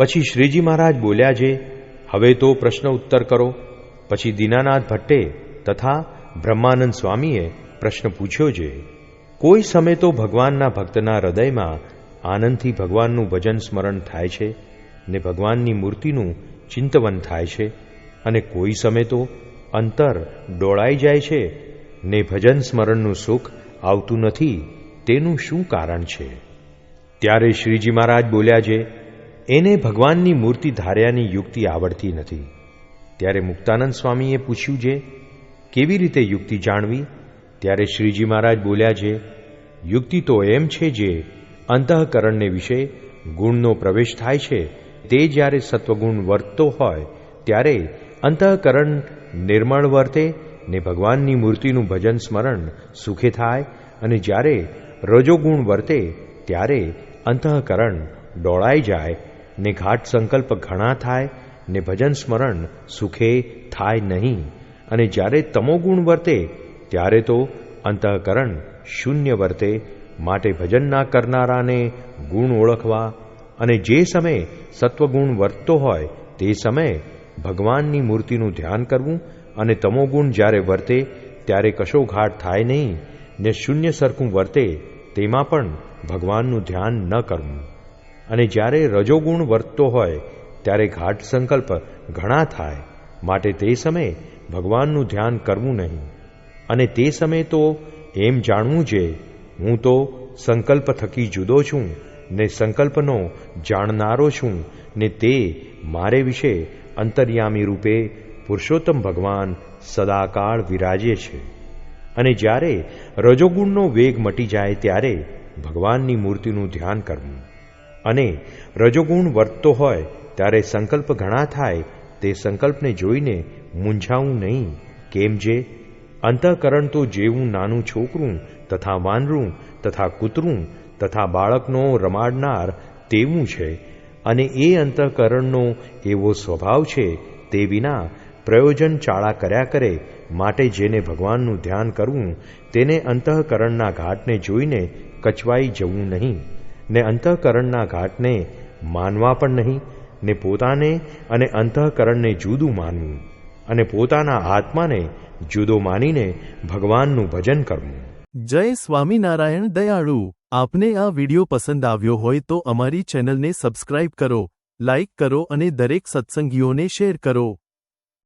પછી શ્રીજી મહારાજ બોલ્યા જે, હવે તો પ્રશ્ન ઉત્તર કરો. પછી દીનાનાથ ભટ્ટે તથા બ્રહ્માનંદ સ્વામીએ પ્રશ્ન પૂછ્યો છે કોઈ સમય તો ભગવાનના ભક્તના હૃદયમાં આનંદથી ભગવાનનું ભજન સ્મરણ થાય છે ને ભગવાનની મૂર્તિનું ચિંતવન થાય છે? અને કોઈ સમય તો અંતર ડોળાઈ જાય છે ને ભજન સ્મરણનું સુખ આવતું નથી, તેનું શું કારણ છે? ત્યારે શ્રીજી મહારાજ બોલ્યા છે એને ભગવાનની મૂર્તિ ધાર્યાની યુક્તિ આવડતી નથી. ત્યારે મુક્તાનંદ સ્વામીએ પૂછ્યું છે કેવી રીતે યુક્તિ જાણવી? ત્યારે શ્રીજી મહારાજ બોલ્યા છે યુક્તિ તો એમ છે જે અંતઃકરણને વિશે ગુણનો પ્રવેશ થાય છે. તે જ્યારે સત્વગુણ વર્તતો હોય, ત્યારે અંતઃકરણ નિર્મળ વર્તે ને ભગવાનની મૂર્તિનું ભજન સ્મરણ સુખે થાય અને જ્યારે રજોગુણ વર્તે, ત્યારે અંતઃકરણ ડોળાઈ જાય ને ઘાટ સંકલ્પ ઘણા થાય, ને ભજન સ્મરણ સુખે થાય નહીં. અને જ્યારે તમોગુણ વર્તે, ત્યારે તો અંતઃકરણ શૂન્ય વર્તે. માટે ભજન ના કરનારાને ગુણ ઓળખવા. અને જે સમયે સત્વગુણ વર્તતો હોય, તે સમયે ભગવાનની મૂર્તિનું ધ્યાન કરવું અને તમોગુણ જ્યારે વર્તે, ત્યારે કશો ઘાટ થાય નહીં, ને શૂન્ય સરખું વર્તે, તેમાં પણ ભગવાનનું ધ્યાન ન કરવું. અને જ્યારે રજોગુણ વર્તતો હોય, ત્યારે ઘાટ સંકલ્પ ઘણા થાય. માટે તે સમયે ભગવાનનું ધ્યાન કરવું નહીં. અને તે સમયે તો એમ જાણવું છે હું તો સંકલ્પ થકી જુદો છું, ને સંકલ્પનો જાણનારો છું, ને તે મારે વિશે અંતર્યામી રૂપે પુરુષોત્તમ ભગવાન સદાકાળ વિરાજે છે. અને જ્યારે રજોગુણનો વેગ મટી જાય, ત્યારે ભગવાનની મૂર્તિનું ધ્યાન કરવું. અને રજોગુણ વર્તતો હોય ત્યારે સંકલ્પ ઘણા થાય તે સંકલ્પને જોઈને મૂંઝાવું નહીં. કેમ જે? અંતઃકરણ તો જેવું નાનું છોકરું તથા વાનરું તથા કૂતરું તથા બાળકનો રમાડનાર તેવું છે. અને એ અંતઃકરણનો એવો સ્વભાવ છે તે વિના પ્રયોજન ચાળા કર્યા કરે માટે જેને ભગવાનનું ધ્યાન કરવું, તેને અંતઃકરણના ઘાટને જોઈને કચવાઈ જવું નહીં. ને અંતઃકરણના ઘાટને માનવા પણ નહીં, ને પોતાને અને અંતઃકરણને જુદું માનવું અને પોતાના આત્માને જુદો માનીને ભગવાનનું ભજન કરવું. જય સ્વામિનારાયણ દયાળુ. આપને આ વિડિયો પસંદ આવ્યો હોય તો અમારી ચેનલને સબસ્ક્રાઇબ કરો, લાઇક કરો અને દરેક સત્સંગીઓને શેર કરો.